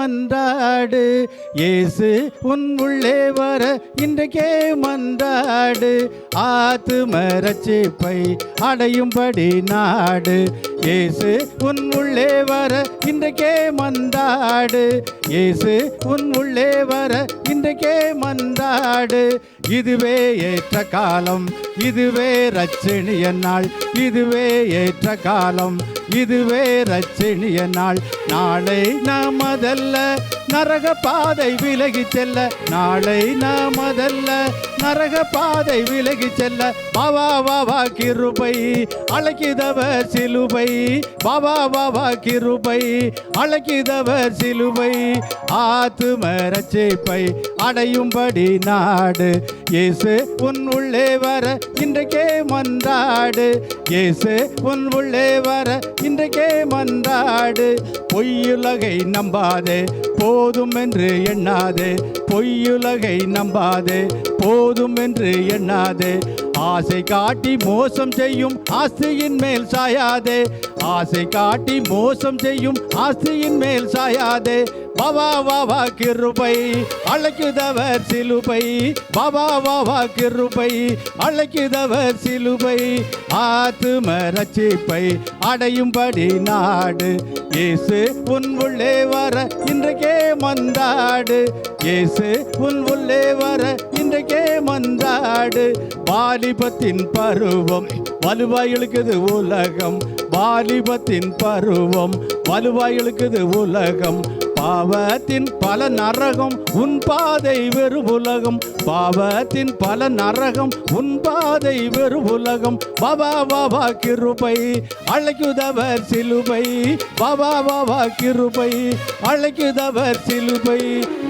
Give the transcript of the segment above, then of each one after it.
மன்றாடு. இயேசு உன் உள்ளே வர இன்றைக்கே மன்றாடு. ஆத்தும ரட்சிப்பை அடையும்படி நாடு. இயேசு உன் உள்ளே வர இன்றைக்கே மந்தாடு இயேசு உன் உள்ளே வர இன்றைக்கே மந்தாடு இதுவே ஏற்ற காலம் இதுவே ரட்சணிய நாள் இதுவே ஏற்ற காலம் இதுவே ரட்சணிய நாள். நாளை நாம் அதல்ல நரக பாதை விலகி செல்ல நாளை நாமதல்ல நரக பாதை விலகி செல்ல பாவா வாவா கிருபை. அழைக்குதவர் சிலுபை பாவா வாவா கிருபை. அழைக்குதவர் சிலுபை ஆத்தும ரட்சிப்பை அடையும்படி நாடு. இயேசு உன் உள்ளே வர இன்றைக்கே மன்றாடு. இயேசு உன் உள்ளே வர இன்றைக்கே மன்றாடு. பொய்யுலகை நம்பாதே போதும் என்று எண்ணாதே பொய்யுலகை நம்பாதே போதும் என்று எண்ணாதே. ஆசை காட்டி மோசம் செய்யும் ஆசையின் மேல் சாயாதே. ஆசை காட்டி மோசம் செய்யும் ஆசையின் மேல் சாயாதே. பாபா பாபா கிருபை. அழைக்குதவர் சிலுபை. பாபா பாபா கிருபை. அழைக்குதவர் சிலுபை. ஆத்தும ரட்சிப்பை அடையும்படி நாடு. இயேசு உன் உள்ளே வர இன்றைக்கே மந்தாடு. இயேசு உன் உள்ளே வர இன்றைக்கே மந்தாடு. வாலிபத்தின் பருவம் வலுவாய் இழுக்குது உலகம். வாலிபத்தின் பருவம் வலுவாய் இழுக்குது உலகம். பாவத்தின் பல நரகம் உன் பாதை வெறு உலகம். பாவத்தின் பல நரகம் உன் பாதை வெறு உலகம். பாபா பாபா கிருபை அழைக்குதவர் சிலுபை பாபா பாபா கிருபை அழைக்குதவர் சிலுபை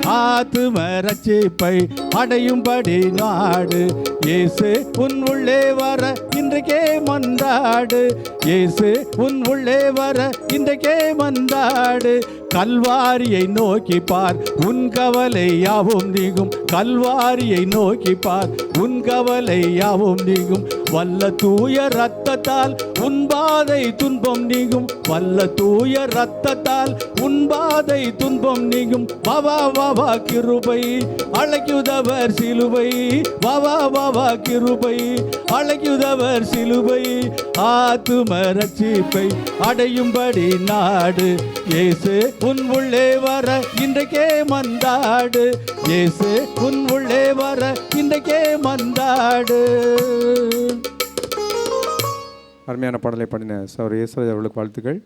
ஆத்தும ரட்சிப்பை அடையும்படி நாடு. இயேசு உன் உள்ளே வர இன்றைக்கே மன்றாடு. இயேசு உன் உள்ளே வர இன்றைக்கே மன்றாடு. கல்வாரியை நோக்கி பார். உன் கவலை யாவும் நீங்கும். கல்வாரியை நோக்கி பார். உன் கவலை யாவும் நீங்கும். வல்ல தூய ரத்தத்தால் உன் பாதை துன்பம் நீங்கும். வல்ல தூய ரத்தத்தால் உன் பாதை துன்பம் நீங்கும். வவா வவா கிருபை. அழைக்குதவர் சிலுவை. வவா வவா கிருபை. அழைக்குதவர் சிலுவை. ஆத்தும ரட்சிப்பை அடையும்படி நாடு. இயேசு உன் உள்ளே வர இன்றைக்கே மந்தாடு. இயேசு உன் உள்ளே வர இன்றைக்கே மந்தாடு. அருமையான பாடலை பாடின சார் இயேசு அவர்களுக்கு வாழ்த்துக்கள்.